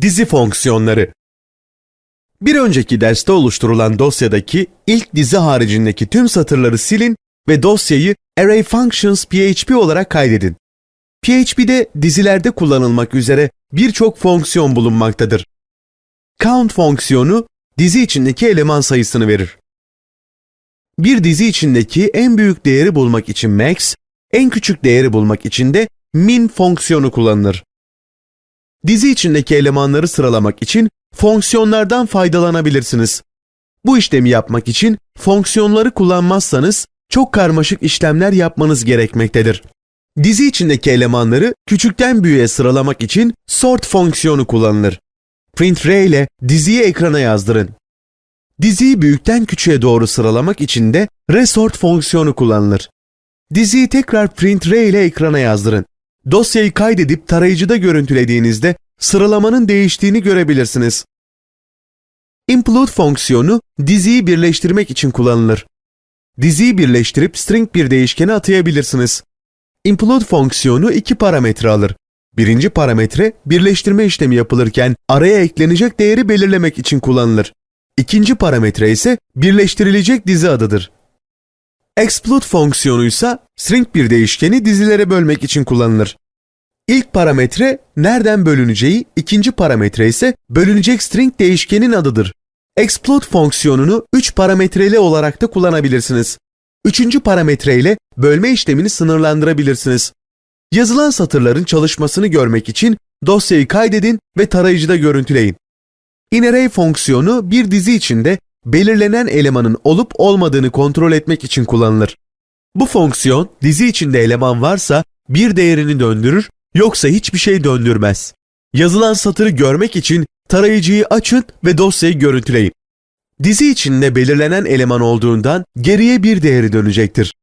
Dizi fonksiyonları Bir önceki derste oluşturulan dosyadaki ilk dizi haricindeki tüm satırları silin ve dosyayı Array Functions PHP olarak kaydedin. PHP'de dizilerde kullanılmak üzere birçok fonksiyon bulunmaktadır. Count fonksiyonu dizi içindeki eleman sayısını verir. Bir dizi içindeki en büyük değeri bulmak için max, en küçük değeri bulmak için de min fonksiyonu kullanılır. Dizi içindeki elemanları sıralamak için fonksiyonlardan faydalanabilirsiniz. Bu işlemi yapmak için fonksiyonları kullanmazsanız çok karmaşık işlemler yapmanız gerekmektedir. Dizi içindeki elemanları küçükten büyüğe sıralamak için sort fonksiyonu kullanılır. Print R ile diziyi ekrana yazdırın. Diziyi büyükten küçüğe doğru sıralamak için de resort fonksiyonu kullanılır. Diziyi tekrar print R ile ekrana yazdırın. Dosyayı kaydedip tarayıcıda görüntülediğinizde sıralamanın değiştiğini görebilirsiniz. Include fonksiyonu diziyi birleştirmek için kullanılır. Diziyi birleştirip string bir değişkene atayabilirsiniz. Include fonksiyonu iki parametre alır. Birinci parametre birleştirme işlemi yapılırken araya eklenecek değeri belirlemek için kullanılır. İkinci parametre ise birleştirilecek dizi adıdır. Exclude fonksiyonu ise string bir değişkeni dizilere bölmek için kullanılır. İlk parametre nereden bölüneceği, ikinci parametre ise bölünecek string değişkenin adıdır. Exclude fonksiyonunu 3 parametreli olarak da kullanabilirsiniz. Üçüncü parametre ile bölme işlemini sınırlandırabilirsiniz. Yazılan satırların çalışmasını görmek için dosyayı kaydedin ve tarayıcıda görüntüleyin. InArray fonksiyonu bir dizi içinde belirlenen elemanın olup olmadığını kontrol etmek için kullanılır. Bu fonksiyon dizi içinde eleman varsa bir değerini döndürür yoksa hiçbir şey döndürmez. Yazılan satırı görmek için tarayıcıyı açın ve dosyayı görüntüleyin. Dizi içinde belirlenen eleman olduğundan geriye bir değeri dönecektir.